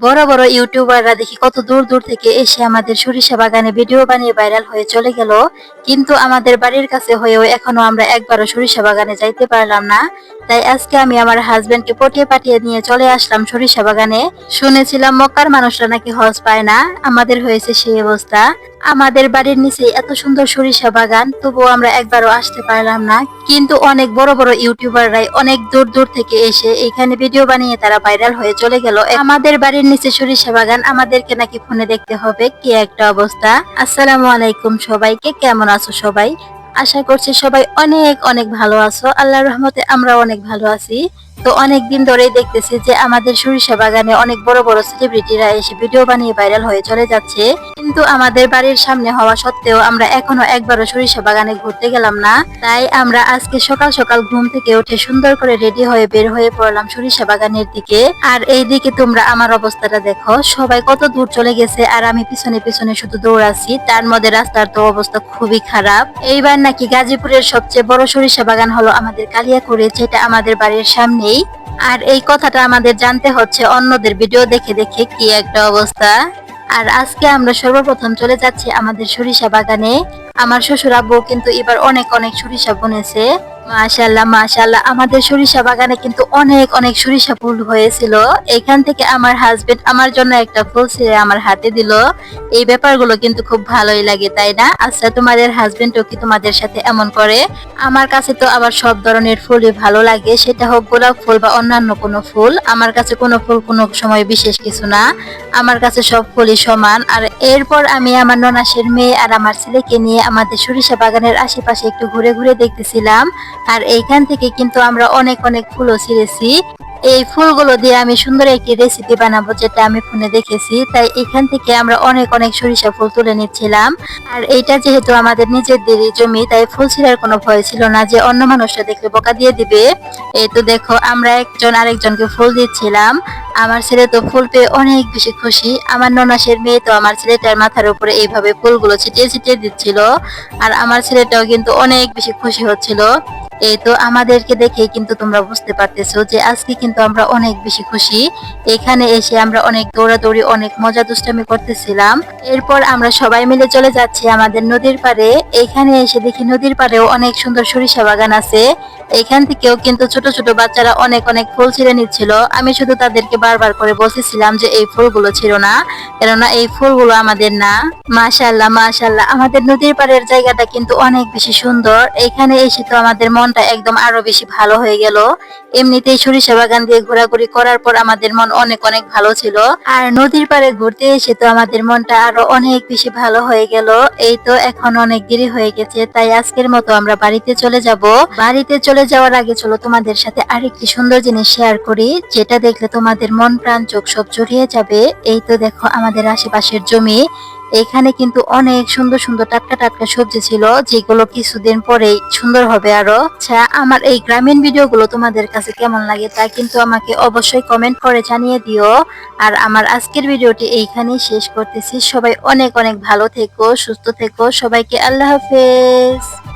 বড় বড় ইউটিউবাররা দেখি কত দূর দূর থেকে এসে আমাদের সরিষা বাগানে ভিডিও বানিয়ে ভাইরাল হয়ে চলে গেল। কিন্তু আমাদের বাড়ির কাছে হয়েও এখনও আমরা একবারও সরিষা বাগানে যাইতে পারলাম না। তাই আজকে আমি আমার হাজব্যান্ডকে পটিয়ে পাঠিয়ে নিয়ে চলে আসলাম সরিষা বাগানে। শুনেছিলাম মক্কার মানুষরা নাকি হজ পায় না। আমাদের হয়েছে সেই অবস্থা। আমাদের বাড়ির নিচে এত সুন্দর সরিষা বাগান, তবুও আমরা একবারও আসতে পারলাম না। কিন্তু অনেক বড় বড় ইউটিউবাররাই অনেক দূর দূর থেকে এসে এখানে ভিডিও বানিয়ে তারা ভাইরাল হয়ে চলে গেল। আমাদের বাড়ির নিচে সরিষা বাগান, আমাদেরকে নাকি ফোনে দেখতে হবে কি একটা অবস্থা। আসসালামু আলাইকুম সবাইকে, কেমন আছো সবাই? আশা করছি সবাই অনেক অনেক ভালো আছো। আল্লাহর রহমতে আমরা অনেক ভালো আছি। তো অনেক দিন ধরেই দেখতেছি যে আমাদের সরিষা বাগানে অনেক বড় বড় সেলিব্রিটিরা এসে ভিডিও বানিয়ে ভাইরাল হয়ে চলে যাচ্ছে। কিন্তু আমাদের বাড়ির সামনে হওয়া সত্ত্বেও আমরা এখনও একবারও সরিষা বাগানে ঘুরতে গেলাম না। তাই আমরা আজকে সকাল সকাল ঘুম থেকে উঠে সুন্দর করে রেডি হয়ে বের হয়ে পড়লাম সরিষা বাগানের দিকে। আর এই দিকে তোমরা আমার অবস্থাটা দেখো। সবাই কত দূর চলে গেছে আর আমি পিছনে পিছনে শুধু দৌড়াচ্ছি। তার মধ্যে রাস্তার তো অবস্থা খুবই খারাপ। এইবার নাকি গাজীপুরের সবচেয়ে বড় সরিষা বাগান হলো আমাদের কালিয়াকুড়ে, যেটা আমাদের বাড়ির সামনেই। আর এই কথাটা আমাদের জানতে হচ্ছে অন্যদের ভিডিও দেখে দেখে কি একটা অবস্থা। আর আজকে আমরা সর্বপ্রথম চলে যাচ্ছি আমাদের সরিষা বাগানে। আমার শ্বশুর আব্বু কিন্তু এবার অনেক অনেক সরিষা বুনেছে। মাশাল্লাহ মাশাল্লাহ আমাদের সরিষা বাগানে কিন্তু অনেক অনেক সরিষা ফুল হয়েছিল। এখান থেকে আমার হাজবেন্ড আমার জন্য একটা ফুল ছিঁড়ে আমার হাতে দিল। এই ব্যাপারগুলো কিন্তু খুব ভালোই লাগে, তাই না? আচ্ছা তোমাদের হাজবেন্ডও কি তোমাদের সাথে এমন করে? আমার কাছে তো আবার সব ধরনের ফুলই ভালো লাগে। সেটা হোক গোলাপ ফুল বা অন্যান্য কোনো ফুল। আমার কাছে কোনো ফুল কোনো সময় বিশেষ কিছু না। আমার কাছে সব ফুলই সমান। আর এরপর আমি আমার ননাসের মেয়ে আর আমার ছেলেকে নিয়ে আমাদের সরিষা বাগানের আশেপাশে একটু ঘুরে ঘুরে দেখতেছিলাম। আর এইখান থেকে কিন্তু আমরা অনেক অনেক ফুলও ছিঁড়েছি। এই ফুলগুলো দিয়ে আমি সুন্দর একটি রেসিপি বানাবো যেটা আমি ফোনে দেখেছি। তাই এখান থেকে আমরা অনেক অনেক সরিষা ফুল তুলে নিচ্ছিলাম। আর এইটা যেহেতু আমাদের নিজেদেরই জমি, তাই ফুল ছিঁড়ার কোনো ভয় ছিল না যে অন্য মানুষরা দেখলে বোকা দিয়ে দিবে। এই তো দেখো, আমরা একজন আরেকজনকে ফুল দিচ্ছিলাম। আমার ছেলে তো ফুল পেয়ে অনেক বেশি খুশি। আমার ননাসের মেয়ে তো আমার ছেলেটার মাথার উপরে এইভাবে ফুলগুলো ছিটিয়ে ছিটিয়ে দিচ্ছিল। আর আমার ছেলেটাও কিন্তু অনেক বেশি খুশি হচ্ছিল। এই তো আমাদেরকে দেখে কিন্তু তোমরা বুঝতে পারতেছো যে আজকে কিন্তু আমরা অনেক বেশি খুশি। এখানে এসে আমরা অনেক দৌড়াদৌড়ি, অনেক মজা দুষ্টামি করতেছিলাম। এরপর আমরা সবাই মিলে চলে যাচ্ছি আমাদের নদীর পাড়ে। এখানে এসে দেখি নদীর পাড়েও অনেক সুন্দর সরিষা বাগান আছে। এখান থেকেও কিন্তু ছোট ছোট বাচ্চারা অনেক অনেক ফুল ছিঁড়ে নিচ্ছিল। আমি শুধু তাদেরকে বারবার করে বলতেছিলাম যে এই ফুলগুলো ছিল না, কেননা এই ফুলগুলো আমাদের না। মাশাল্লাহ মাশাল্লাহ আমাদের নদীর পাড়ের জায়গাটা কিন্তু অনেক বেশি সুন্দর। এখানে এসে তো আমাদের মনটা একদম আরও বেশি ভালো হয়ে গেল। এমনিতেই সরিষা বাগান দিয়ে ঘোরাঘুরি করার পর আমাদের মন অনেক অনেক ভালো ছিল। আর নদীর পাড়ে ঘুরতে এসে তো আমাদের মনটা আরও অনেক বেশি ভালো হয়ে গেল। এই তো এখন অনেক দেরি হয়ে গেছে, তাই আজকের মতো আমরা বাড়িতে চলে যাব। বাড়িতে চলে যাওয়ার আগে চলো তোমাদের সাথে আরেকটি সুন্দর জিনিস শেয়ার করি, যেটা দেখলে তোমাদের মন, প্রাণ, চোখ সব জড়িয়ে যাবে। এই তো দেখো আমাদের আশেপাশের জমি। এখানে কিন্তু অনেক সুন্দর সুন্দর টাটকা টাটকা সবজি ছিল, যেগুলো কিছুদিন পরেই সুন্দর হবে আরও। আচ্ছা আমার এই গ্রামীণ ভিডিওগুলো তোমাদের কাছে কেমন লাগে তা কিন্তু আমাকে অবশ্যই কমেন্ট করে জানিয়ে দিও। আর আমার আজকের ভিডিওটি এইখানেই শেষ করতেছি। সবাই অনেক অনেক ভালো থেকো, সুস্থ থেকো। সবাইকে আল্লাহ হাফেজ।